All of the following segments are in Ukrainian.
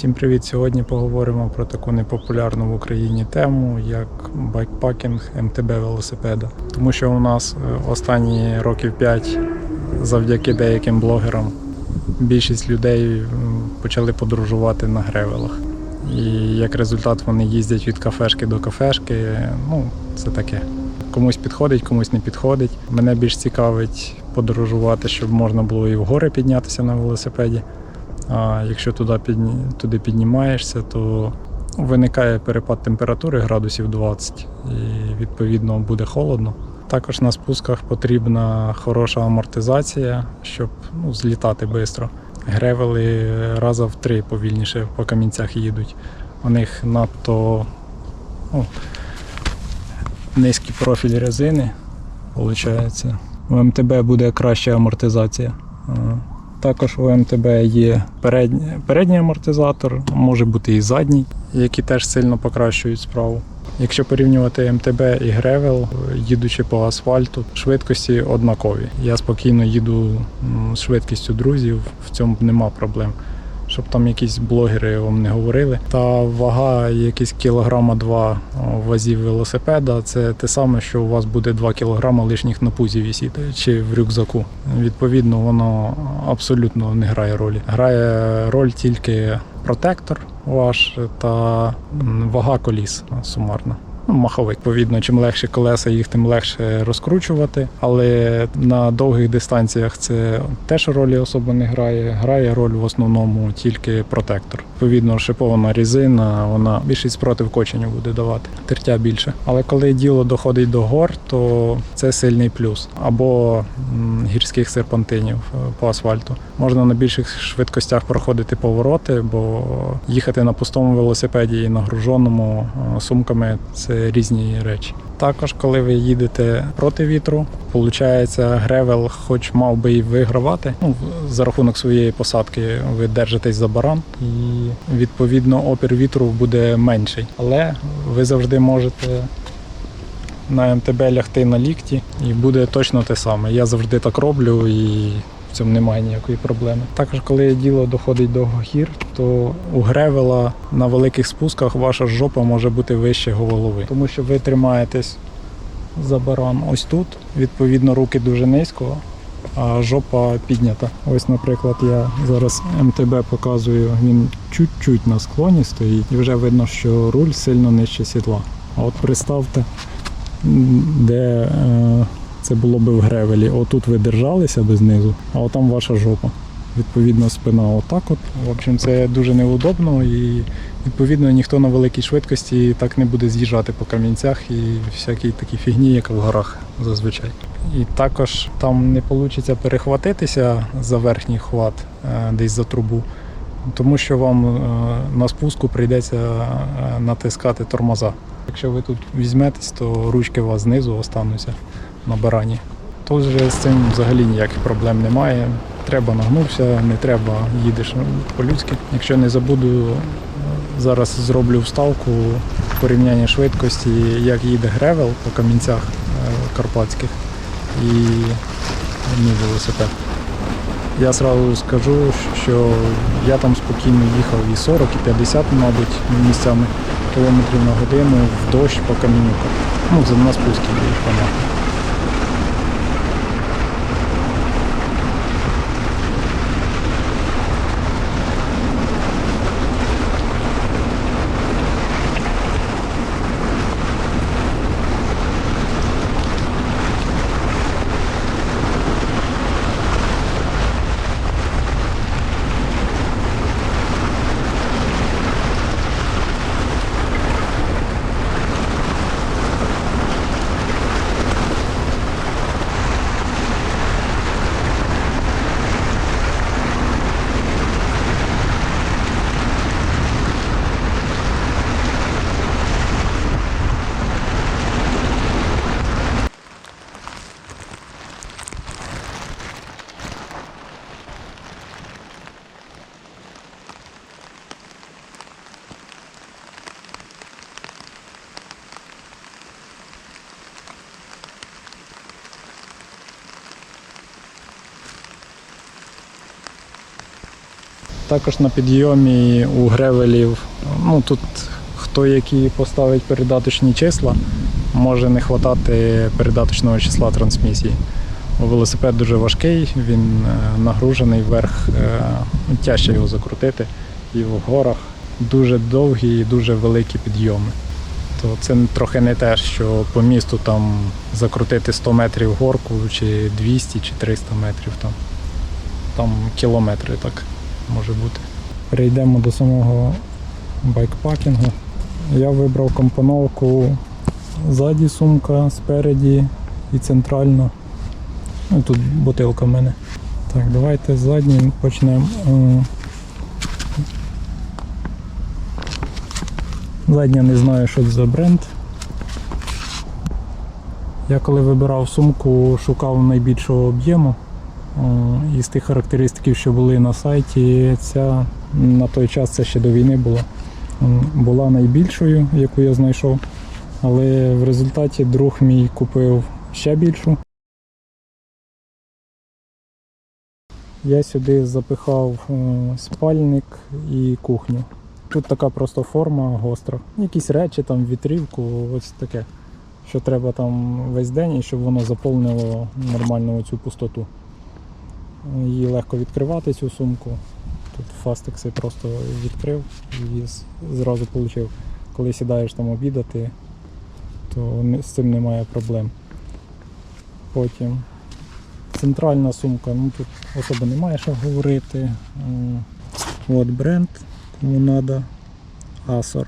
Всім привіт! Сьогодні поговоримо про таку непопулярну в Україні тему, як байкпакінг МТБ велосипеда. Тому що у нас е, останні років 5 завдяки деяким блогерам більшість людей почали подорожувати на гревелах. І як результат вони їздять від кафешки до кафешки. Ну, це таке. Комусь підходить, комусь не підходить. Мене більш цікавить подорожувати, щоб можна було і в гори піднятися на велосипеді. А якщо туди, туди піднімаєшся, то виникає перепад температури градусів 20 і відповідно буде холодно. Також на спусках потрібна хороша амортизація, щоб ну, злітати швидко. Гревели раза в три повільніше по камінцях їдуть. У них надто ну, низький профіль резини, виходить. У МТБ буде краща амортизація. Також у МТБ є передній, передній амортизатор, може бути і задній, які теж сильно покращують справу. Якщо порівнювати МТБ і Гревел, їдучи по асфальту, швидкості однакові. Я спокійно їду з швидкістю друзів, в цьому нема проблем. Щоб там якісь блогери вам не говорили. Та вага якісь кілограма два вазів велосипеда це те саме, що у вас буде 2 кілограма лишніх на пузі вісіти чи в рюкзаку. Відповідно, воно абсолютно не грає ролі. Грає роль тільки протектор ваш та вага коліс сумарна. Ну, маховик. Відповідно, чим легше колеса, їх тим легше розкручувати. Але на довгих дистанціях це теж ролі особо не грає. Грає роль в основному тільки протектор. Відповідно, шипована різина, вона більший спротив коченню буде давати, тертя більше. Але коли діло доходить до гор, то це сильний плюс. Або гірських серпантинів е, по асфальту. Можна на більших швидкостях проходити повороти, бо їхати на пустому велосипеді і нагруженому е, сумками це різні речі. Також, коли ви їдете проти вітру, виходить, гревел, хоч мав би і вигравати. Ну, за рахунок своєї посадки ви держитесь за баран, і відповідно опір вітру буде менший. Але ви завжди можете на МТБ лягти на лікті, і буде точно те саме. Я завжди так роблю і. В цьому немає ніякої проблеми. Також, коли діло доходить до гір, то у гревела на великих спусках ваша жопа може бути вище голови, тому що ви тримаєтесь за баран ось тут. Відповідно, руки дуже низько, а жопа піднята. Ось, наприклад, я зараз МТБ показую, він чуть-чуть на склоні стоїть, і вже видно, що руль сильно нижче сідла. А от представте, де. Е, це було би в гревелі. Отут ви держалися би знизу, а отам ваша жопа. Відповідно, спина отак от. В общем, це дуже неудобно і відповідно ніхто на великій швидкості так не буде з'їжджати по камінцях і всякій такій фігні, як в горах зазвичай. І також там не вийде перехватитися за верхній хват е, десь за трубу, тому що вам е, на спуску прийдеться е, натискати тормоза. Якщо ви тут візьметесь, то ручки у вас знизу остануться на барані. Же з цим взагалі ніяких проблем немає. Треба нагнувся, не треба, їдеш по-людськи. Якщо не забуду, зараз зроблю вставку порівняння швидкості, як їде гревел по камінцях е, карпатських і мій велосипед. Я сразу скажу, що я там спокійно їхав і 40, і 50, мабуть, місцями кілометрів на годину в дощ по камінюках. Ну, це на спускі більш понятно. Також на підйомі у гревелів, ну тут хто які поставить передаточні числа, може не вистачати передаточного числа трансмісії. Велосипед дуже важкий, він е, нагружений вверх, е, тяжче його закрутити. І в горах дуже довгі і дуже великі підйоми. То це трохи не те, що по місту там закрутити 100 метрів горку, чи 200, чи 300 метрів там. Там кілометри так може бути. Перейдемо до самого байкпакінгу. Я вибрав компоновку ззаді сумка, спереді і центрально. Ну, тут бутилка в мене. Так, давайте з заднім почнемо. Е, Задня не знаю, що це за бренд. Я коли вибирав сумку, шукав найбільшого об'єму. О, Із тих характеристиків, що були на сайті, ця на той час це ще до війни була. Була найбільшою, яку я знайшов. Але в результаті друг мій купив ще більшу. Я сюди запихав е, спальник і кухню. Тут така просто форма гостра. Якісь речі, там вітрівку, ось таке. Що треба там весь день і щоб воно заповнило нормально цю пустоту. Її легко відкривати, цю сумку. Тут фастекси просто відкрив і зразу отримав. Коли сідаєш там обідати, то з цим немає проблем. Потім центральна сумка, ну тут особо немає що говорити. От бренд, кому треба, Acer.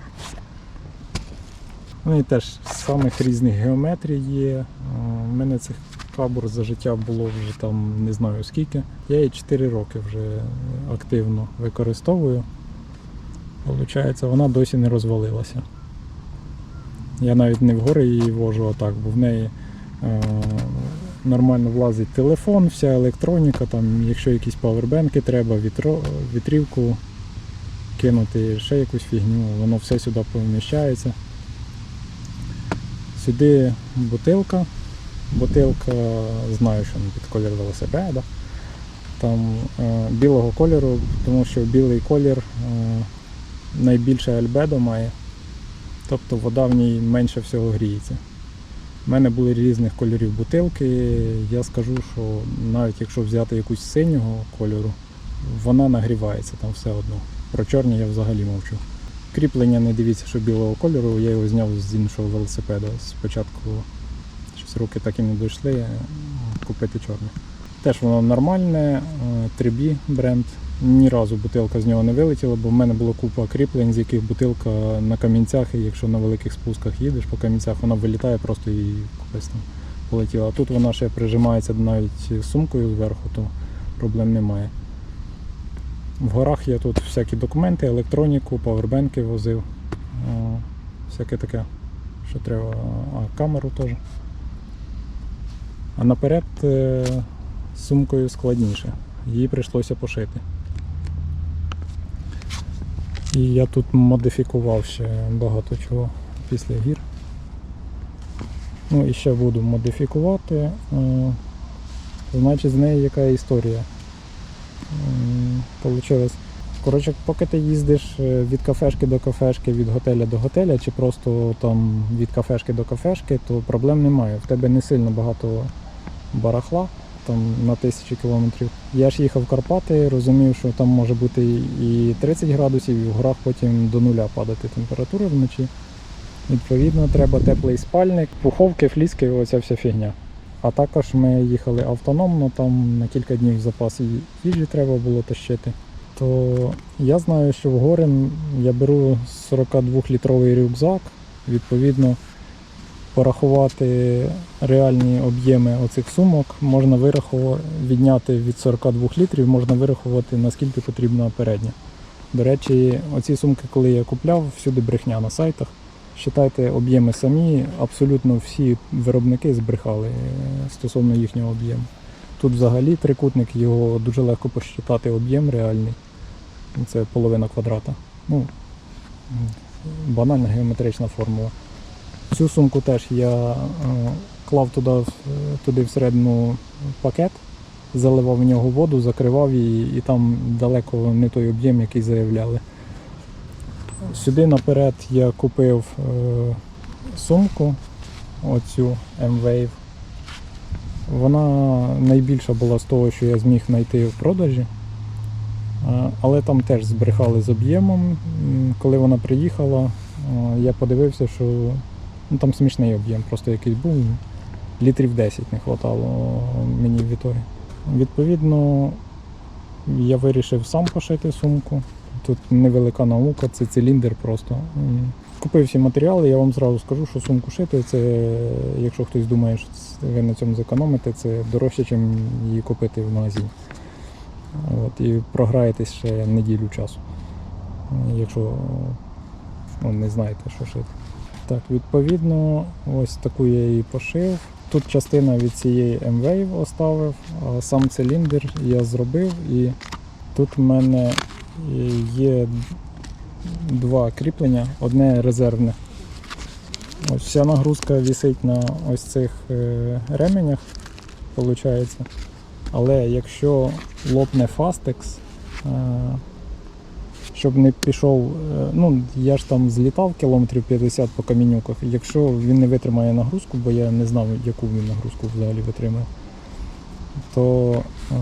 Вони теж з самих різних геометрій є. У мене цих кабур за життя було вже там не знаю скільки. Я її 4 роки вже активно використовую. Получається, вона досі не розвалилася. Я навіть не в гори її вожу отак, бо в неї е, нормально влазить телефон, вся електроніка, там, якщо якісь павербенки треба, вітро, вітрівку кинути, ще якусь фігню, воно все сюди поміщається. Сюди бутилка. Бутилка, знаю, що під колір велосипеда. Там е, білого кольору, тому що білий колір е, найбільше альбедо має. Тобто вода в ній менше всього гріється. У мене були різних кольорів бутилки. Я скажу, що навіть якщо взяти якусь синього кольору, вона нагрівається там все одно. Про чорні я взагалі мовчу. Кріплення не дивіться, що білого кольору, я його зняв з іншого велосипеда. Спочатку руки так і не дійшли е, купити чорне. Теж воно нормальне, е, 3B бренд. Ні разу бутилка з нього не вилетіла, бо в мене було купа кріплень, з яких бутилка на камінцях, і якщо на великих спусках їдеш по камінцях, вона вилітає просто і кудись там полетіла. А тут вона ще прижимається навіть сумкою зверху, то проблем немає. В горах я тут всякі документи, електроніку, павербенки возив. Всяке таке, що треба. А, камеру теж. А наперед е, з сумкою складніше. Її прийшлося пошити. І я тут модифікував ще багато чого після гір. Ну і ще буду модифікувати. Е, Значить, з неї яка історія. Получилось. Коротше, поки ти їздиш е, від кафешки до кафешки, від готеля до готеля, чи просто там від кафешки до кафешки, то проблем немає. В тебе не сильно багато барахла там на тисячі кілометрів. Я ж їхав в Карпати, розумів, що там може бути і 30 градусів, і в горах потім до нуля падати температура вночі. Відповідно, треба теплий спальник, пуховки, фліски, оця вся фігня. А також ми їхали автономно, там на кілька днів запас їжі треба було тащити. То я знаю, що в гори я беру 42-літровий рюкзак, відповідно, порахувати реальні об'єми оцих сумок можна вирахувати, відняти від 42 літрів, можна вирахувати, наскільки потрібна передня. До речі, оці сумки, коли я купляв, всюди брехня на сайтах. Считайте об'єми самі, абсолютно всі виробники збрехали е, стосовно їхнього об'єму. Тут взагалі трикутник, його дуже легко посчитати об'єм реальний. Це половина квадрата. Ну, банальна геометрична формула. Цю сумку теж я е, клав туди, туди всередину пакет заливав в нього воду, закривав її і там далеко не той об'єм, який заявляли. Сюди наперед я купив е, сумку, оцю M-Wave. Вона найбільша була з того, що я зміг знайти в продажі. Е, Але там теж збрехали з об'ємом. Коли вона приїхала, я подивився, що ну, там смішний об'єм, просто якийсь був. Літрів 10 не вистачало мені в ітогі. Відповідно, я вирішив сам пошити сумку. Тут невелика наука, це циліндр просто. Купив всі матеріали, я вам зразу скажу, що сумку шити, це, якщо хтось думає, що ви на цьому зекономите, це дорожче, ніж її купити в магазині. От, і програєтесь ще неділю часу, якщо ну, не знаєте, що шити. Так, відповідно, ось таку я її пошив. Тут частина від цієї M-Wave оставив, а сам циліндр я зробив і тут в мене є два кріплення, одне резервне. Ось вся нагрузка висить на ось цих е, ременях, виходить. Але якщо лопне фастекс, е, щоб не пішов, е, ну я ж там злітав кілометрів 50 по камінюках, якщо він не витримає нагрузку, бо я не знав, яку він нагрузку взагалі витримає, то е,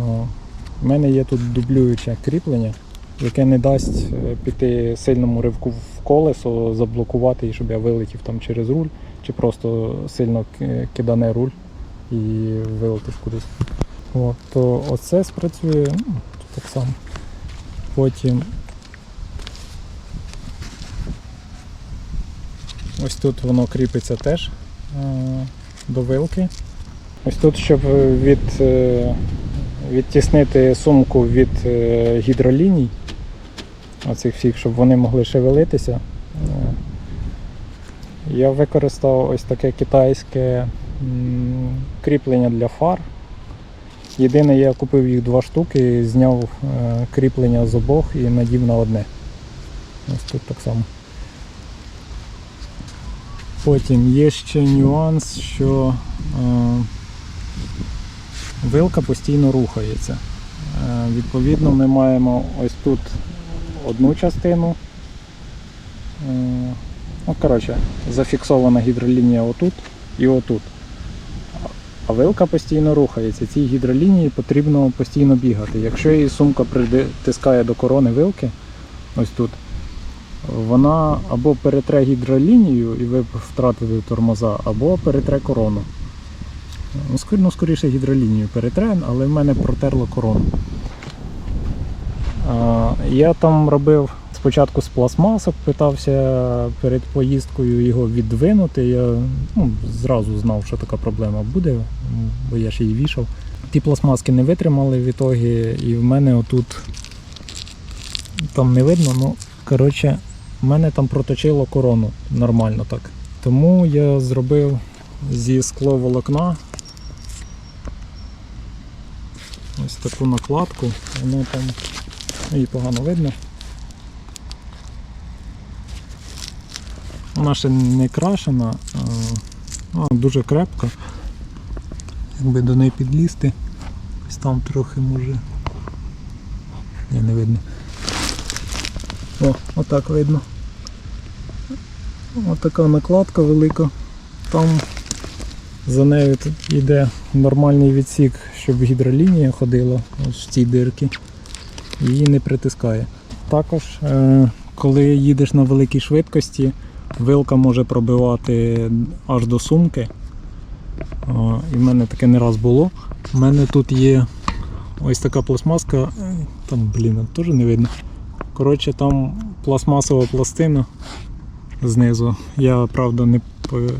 в мене є тут дублююче кріплення, яке не дасть е, піти сильному ривку в колесо, заблокувати, і щоб я вилетів там через руль, чи просто сильно кидане руль і вилетів кудись. От, то оце спрацює ну, так само. Потім ось тут воно кріпиться теж е, до вилки. Ось тут, щоб від, е, відтіснити сумку від е, гідроліній, оцих всіх, щоб вони могли шевелитися. Я використав ось таке китайське кріплення для фар. Єдине, я купив їх два штуки, зняв кріплення з обох і надів на одне. Ось тут так само. Потім є ще нюанс, що е, вилка постійно рухається. Е, відповідно, ми маємо ось тут одну частину. Е, ну, коротше, зафіксована гідролінія отут і отут. А вилка постійно рухається. Цій гідролінії потрібно постійно бігати. Якщо її сумка притискає до корони вилки, ось тут, вона або перетре гідролінію і ви втратите тормоза, або перетре корону. Ну, ну, скоріше гідролінію перетре, але в мене протерло корону. Я там робив спочатку з пластмасок, питався перед поїздкою його віддвинути. Я ну, зразу знав, що така проблема буде, бо я ж її вішав. Ті пластмаски не витримали в ітогі, і в мене отут там не видно, ну коротше, в мене там проточило корону нормально так. Тому я зробив зі скловолокна ось таку накладку. Воно там її погано видно. Вона ще не крашена, а, ну, дуже крепка. Якби до неї підлізти, ось там трохи може. Ні, не видно. О, отак видно. Отака накладка велика. Там за нею тут йде нормальний відсік, щоб гідролінія ходила ось в цій дирці. Її не притискає. Також, е, коли їдеш на великій швидкості, вилка може пробивати аж до сумки. І в мене таке не раз було. У мене тут є ось така пластмаска, е, там, блін, теж не видно. Коротше, там пластмасова пластина знизу. Я, правда, не,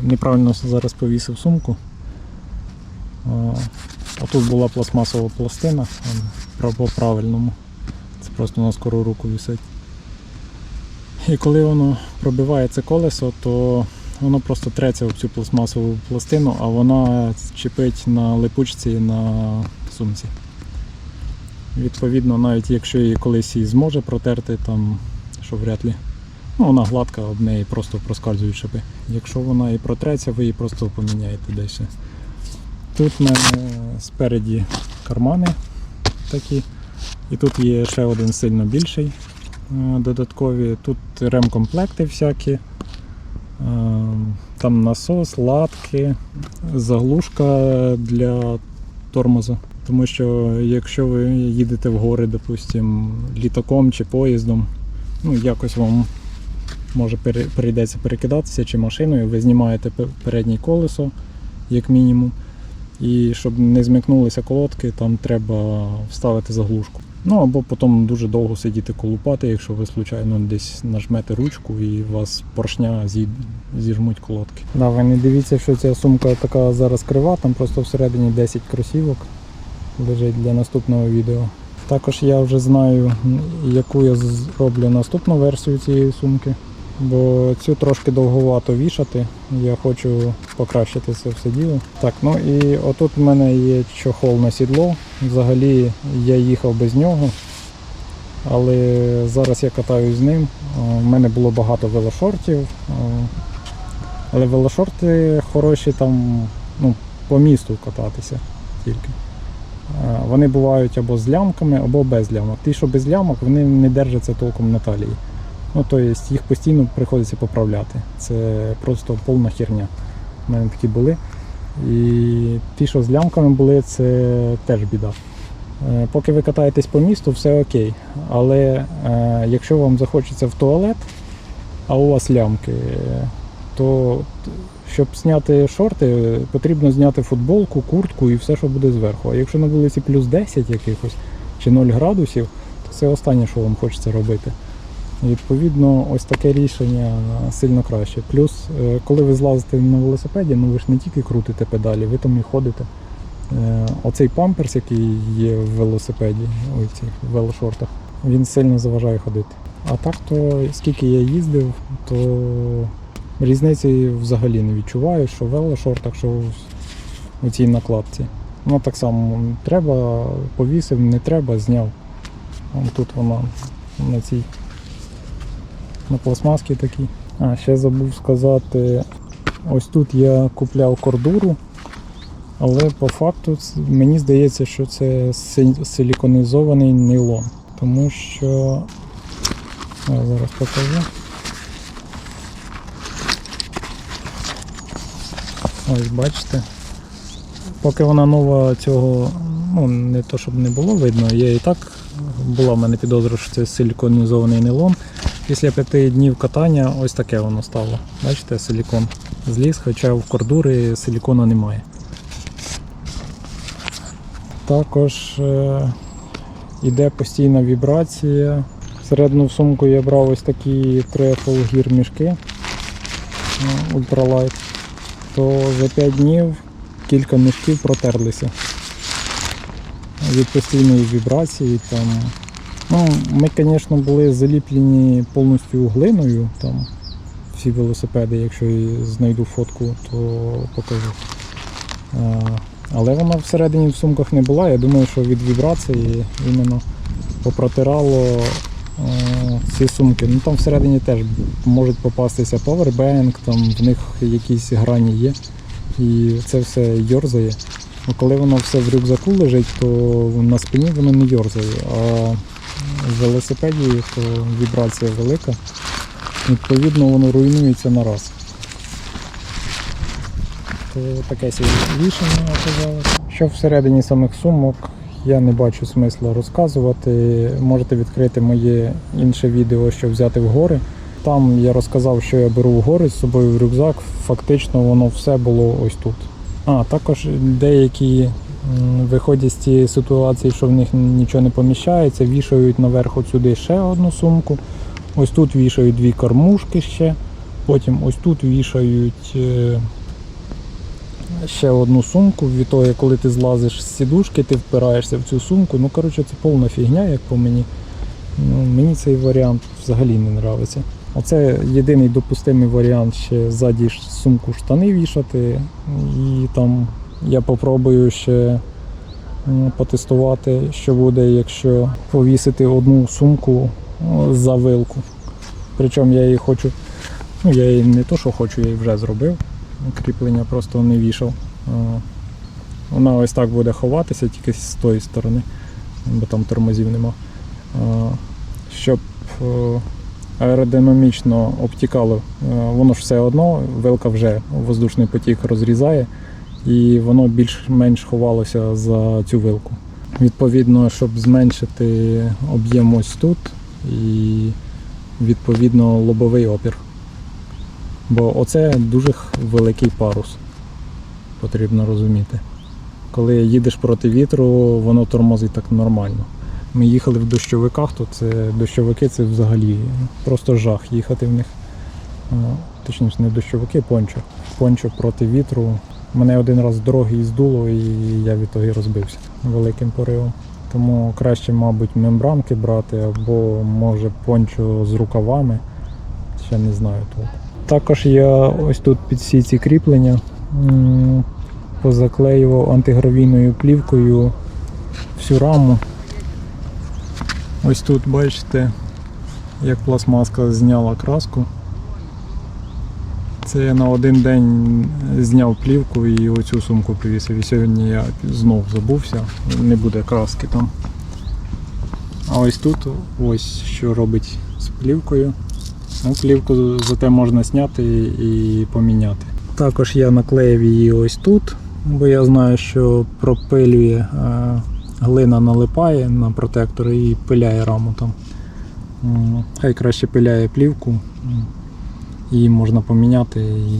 неправильно зараз повісив сумку. А тут була пластмасова пластина по-правильному. Це просто на скору руку висить. І коли воно пробиває це колесо, то воно просто треться об цю пластмасову пластину, а вона чіпить на липучці на сумці. Відповідно, навіть якщо її колись і зможе протерти, там, що вряд ли, ну вона гладка, об неї просто проскальзують шипи. Якщо вона і протреться, ви її просто поміняєте десь. Тут в мене спереді кармани такі. І тут є ще один сильно більший е, додаткові. Тут ремкомплекти всякі. Е, Там насос, латки, заглушка для тормозу. Тому що якщо ви їдете в гори, допустим, літаком чи поїздом, ну якось вам може прийдеться перекидатися чи машиною, ви знімаєте переднє колесо, як мінімум. І щоб не змикнулися колодки, там треба вставити заглушку. Ну або потім дуже довго сидіти колупати, якщо ви случайно десь нажмете ручку і у вас поршня зі- зіжмуть колодки. Да, ви не дивіться, що ця сумка така зараз крива, там просто всередині 10 кросівок лежить для наступного відео. Також я вже знаю, яку я зроблю наступну версію цієї сумки, бо цю трошки довговато вішати. Я хочу покращити це все діло. Так, ну і отут в мене є чохол на сідло. Взагалі я їхав без нього. Але зараз я катаюсь з ним. У мене було багато велошортів. е, Але велошорти хороші там ну, по місту кататися тільки. Е, Вони бувають або з лямками, або без лямок. Ті, що без лямок, вони не держаться толком на талії. Ну, тобто їх постійно приходиться поправляти. Це просто повна херня. У мене такі були. І ті, що з лямками були, це теж біда. Е, Поки ви катаєтесь по місту, все окей. Але е, якщо вам захочеться в туалет, а у вас лямки, то щоб зняти шорти, потрібно зняти футболку, куртку і все, що буде зверху. А якщо на вулиці плюс 10 якихось чи 0 градусів, то це останнє, що вам хочеться робити. І, Відповідно, ось таке рішення сильно краще. Плюс, е, коли ви злазите на велосипеді, ну ви ж не тільки крутите педалі, ви там і ходите. Е, Оцей памперс, який є в велосипеді, у цих велошортах, він сильно заважає ходити. А так то скільки я їздив, то різниці взагалі не відчуваю, що в велошортах, що в- цій накладці. Ну так само треба, повісив, не треба, зняв. Тут вона на цій на пластмаски такій. А, ще забув сказати, ось тут я купляв кордуру, але по факту мені здається, що це си- силіконізований нейлон. Тому що я зараз покажу. Ось бачите. Поки вона нова цього, ну не то щоб не було видно, я і так була в мене підозра, що це силіконізований нейлон. Після п'яти днів катання ось таке воно стало. Бачите, силікон зліз, хоча в кордури силікону немає. Також е, іде постійна вібрація. Всередину сумку я брав ось такі Triathlon Gear мішки е, ультралайт. То за 5 днів кілька мішків протерлися від постійної вібрації. Там. Ну, ми, звісно, були заліплені повністю глиною, там всі велосипеди, якщо знайду фотку, то покажу. Але вона всередині в сумках не була. Я думаю, що від вібрації іменно попротирало ці сумки. Ну там всередині теж можуть попастися повербенк, там в них якісь грані є. І це все йорзає. Коли воно все в рюкзаку лежить, то на спині воно не йорзає. А в велосипеді то вібрація велика. Відповідно, воно руйнується на раз. То таке рішення оказалось. Що всередині самих сумок, я не бачу смисла розказувати. Можете відкрити моє інше відео, що взяти в гори. Там я розказав, що я беру в гори з собою в рюкзак. Фактично воно все було ось тут. А, також деякі виходять з цієї ситуації, що в них нічого не поміщається, вішають наверх от сюди ще одну сумку. Ось тут вішають дві кормушки ще. Потім ось тут вішають е, ще одну сумку. Від того, коли ти злазиш з сідушки, ти впираєшся в цю сумку. Ну, коротше, це повна фігня, як по мені. Ну, мені цей варіант взагалі не подобається. Оце єдиний допустимий варіант ще ззаді сумку штани вішати. І там я попробую ще потестувати, що буде, якщо повісити одну сумку за вилку. Причому я її хочу, ну я її не то, що хочу, я її вже зробив. Кріплення просто не вішав. Вона ось так буде ховатися тільки з тої сторони, бо там тормозів нема. Щоб е, аеродинамічно обтікало, е, воно ж все одно, вилка вже воздушний потік розрізає, і воно більш-менш ховалося за цю вилку. Відповідно, щоб зменшити об'єм ось тут і відповідно лобовий опір. Бо оце дуже великий парус, потрібно розуміти. Коли їдеш проти вітру, воно тормозить так нормально. Ми їхали в дощовиках, то це дощовики це взагалі просто жах їхати в них. Точніше, не дощовики, пончо. Пончо проти вітру. Мене один раз з дороги здуло, і я від того розбився великим поривом. Тому краще, мабуть, мембранки брати або може пончо з рукавами. Ще не знаю толку. Також я ось тут під всі ці кріплення позаклеював антигравійною плівкою всю раму. Ось тут бачите, як пластмаска зняла краску. Це я на один день зняв плівку і оцю сумку повісив. І сьогодні я знов забувся, не буде краски там. А ось тут ось що робить з плівкою. Ну, плівку зате можна зняти і поміняти. Також я наклеїв її ось тут, бо я знаю, що пропилює е, глина налипає на протектор і пиляє раму там. Хай краще пиляє плівку, її можна поміняти і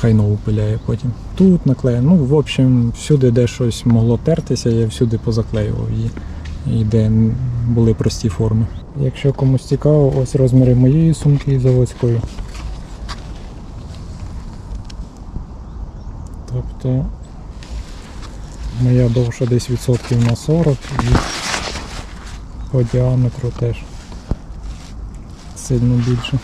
хай нову пиляє потім. Тут наклею. Ну, в общем, всюди, де щось могло тертися, я всюди позаклеював її. І де були прості форми. Якщо комусь цікаво, ось розміри моєї сумки і заводської. Тобто моя довша десь відсотків на 40 і по діаметру теж сильно більше.